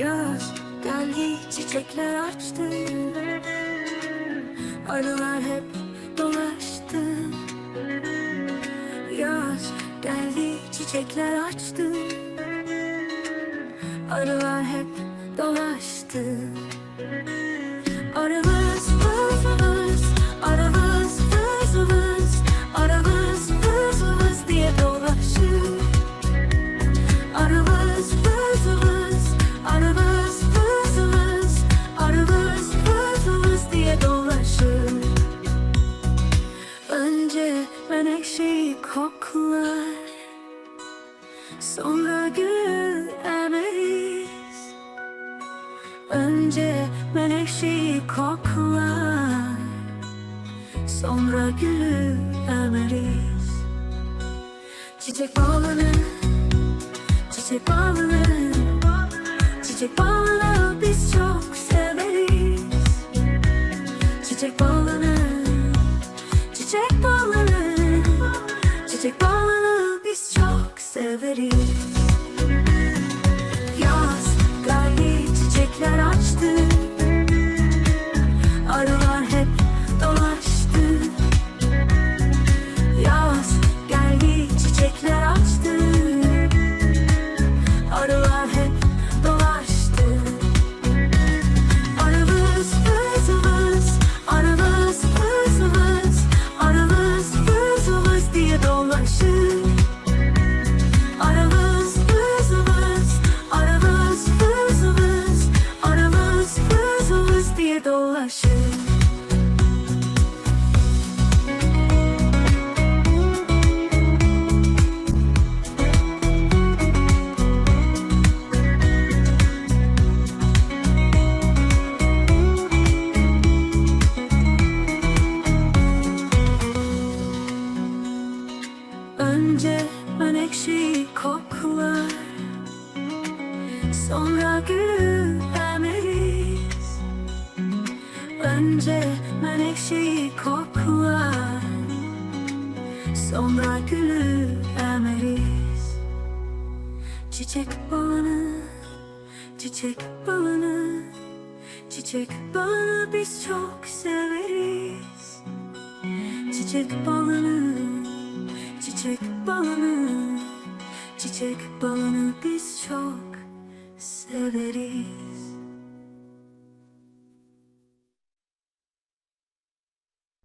Yaz geldi çiçekler açtı. Arılar hep dolaştı. Yaz geldi çiçekler açtı. Arılar hep dolaştı koklar. Sonra gül emeriz Önce menekşeyi koklar. Sonra gülü emeriz Çiçek balını Çiçek balını Çiçek balını biz çok severiz. Çiçek balını Çiçek balını Çiçek balını biz çok severiz. Yaz geldi çiçekler açtı Önce menekşeyi koklar. Sonra gülü emeriz Önce menekşeyi koklar. Sonra gülü emeriz Çiçek balını Çiçek balını Çiçek balını biz çok severiz. Çiçek balını Çiçek balını Çiçek balını biz çok severiz